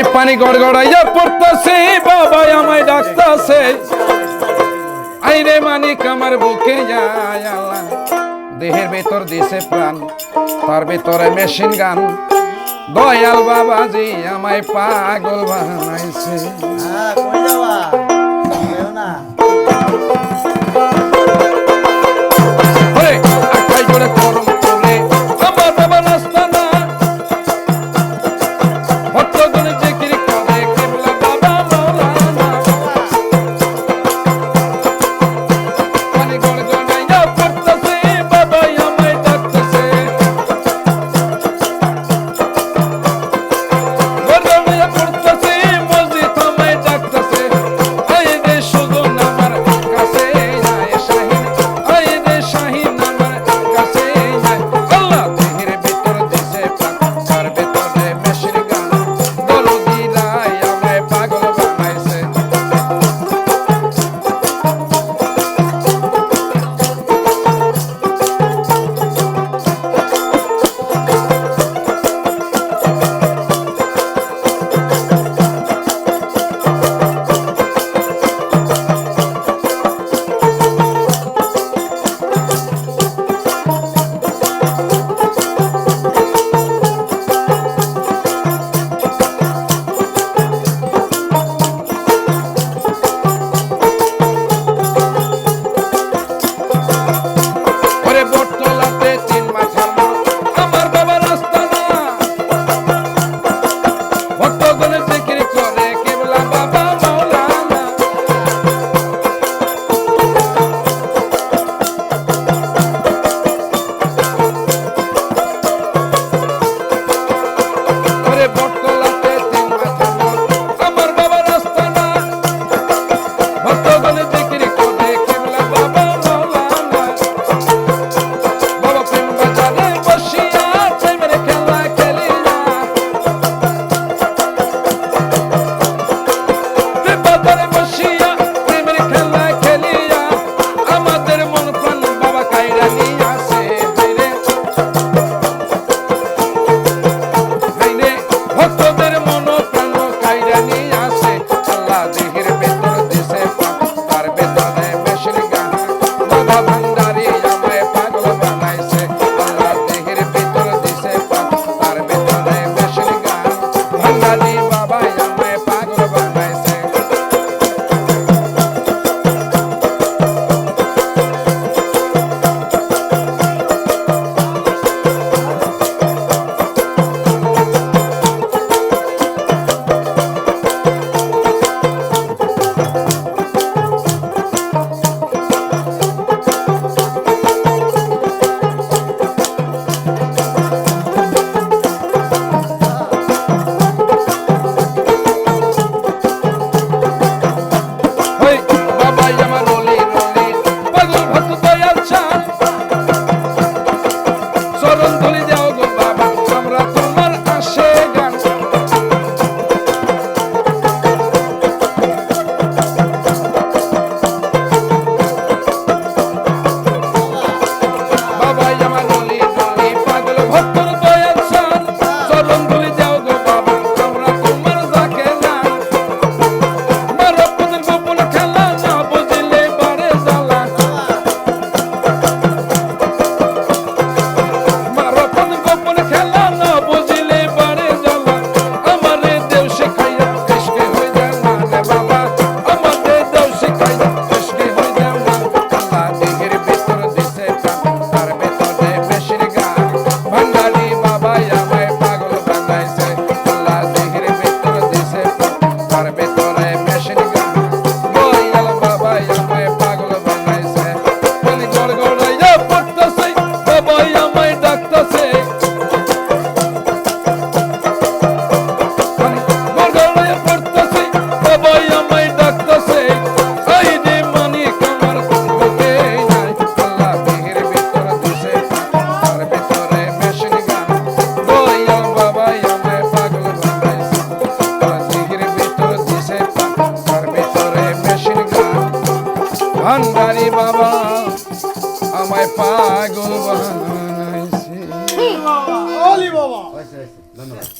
এই পানি গড়গড়াইয়া পড়তেছে বাবা আমায় ডাকতেছে। আইরে মানিক, আমার বুকে যায় আল্লাহ। দেহের ভেতর দিছে প্রাণ, তার ভেতরে মেশিন গান। দয়াল বাবাজি আমায় পাগল বানাইছে। হ্যাঁ কই যাওয়া I'm gonna na ভান্ডারি বাবা আমায় পাগল বানাইছে। ধন্যবাদ।